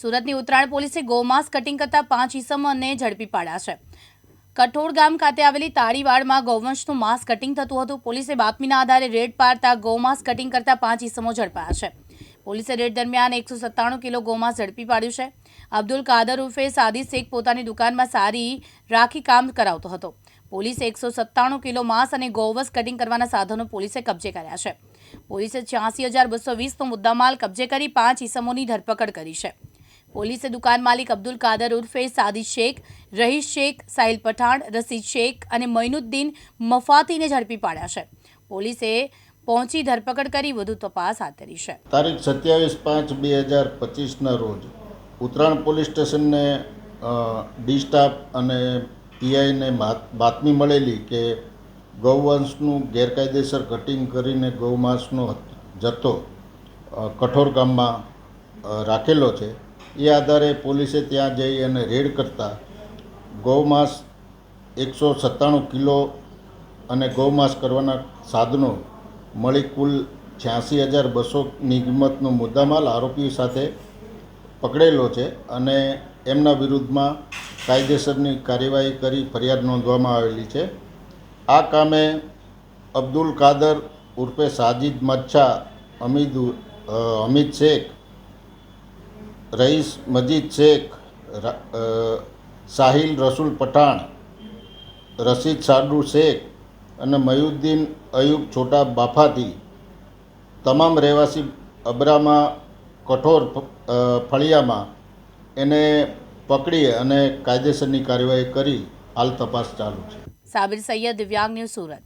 સુરતની ઉત્તરાયણ પોલીસે ગૌમાંસ કટિંગ કરતા પાંચ ઈસમોને ઝડપી પાડ્યા છે. કઠોળ ગામ ખાતે આવેલી તાળીવાડમાં ગૌવંશનું માંસ કટિંગ થતું હતું. પોલીસે બાતમીના આધારે રેડ પાડતા ગૌમાંસ કટિંગ કરતા પાંચ ઈસમો ઝડપાયા છે. પોલીસે રેડ દરમિયાન એકસો સત્તાણું કિલો ગૌમાંસ ઝડપી પાડ્યું છે. અબ્દુલ કાદર ઉર્ફે સાદી શેખ પોતાની દુકાનમાં સારી રાખી કામ કરાવતો હતો. પોલીસે એકસો સત્તાણું કિલો માંસ અને ગૌવંશ કટિંગ કરવાના સાધનો પોલીસે કબજે કર્યા છે. પોલીસે છ્યાસી હજાર બસો વીસનો મુદ્દામાલ કબજે કરી પાંચ ઈસમોની ધરપકડ કરી છે. પોલીસે દુકાન માલિક અબ્દુલ કાદર ઉર્ફે સાદી શેખ, રહીશ શેખ, સાહિલ પઠાણ, રસીદ શેખ અને મૈનુદ્દીન મફાતીને ઝડપી પાડ્યા છે. પોલીસે પહોંચી ધરપકડ કરી વધુ તપાસ હાથ ધરી છે. તારીખ સત્યાવીસ પાંચ બે હજાર પચીસના રોજ ઉત્તરાયણ પોલીસ સ્ટેશનને ડી સ્ટાફ અને પીઆઈને બાતમી મળેલી કે ગૌવંશનું ગેરકાયદેસર કટિંગ કરીને ગૌમાંસનો જથ્થો કઠોર ગામમાં રાખેલો છે. એ આધારે પોલીસે ત્યાં જઈ અને રેડ કરતા ગૌમાંસ એકસો સત્તાણું કિલો અને ગૌમાંસ કરવાના સાધનો મળી કુલ છ્યાસી હજાર બસોની કિંમતનો મુદ્દામાલ આરોપી સાથે પકડેલો છે અને એમના વિરુદ્ધમાં કાયદેસરની કાર્યવાહી કરી ફરિયાદ નોંધવામાં આવેલી છે. આ કામે અબ્દુલ કાદર ઉર્ફે સાજિદ મચ્છા, અમીદ અમિત શેખ રઈસ મજીદ શેખ સાહિલ રસુલ પઠાણ, રશીદ સાડુ શેખ અને મયુદ્દીન અયુબ છોટા બાફાથી તમામ રહેવાસી અબરામાં કઠોર ફળિયામાં એને પકડી અને કાયદેસરની કાર્યવાહી કરી. હાલ તપાસ ચાલુ છે. સાબિર સૈયદ, દિવ્યાંગ ન્યૂઝ સુરત.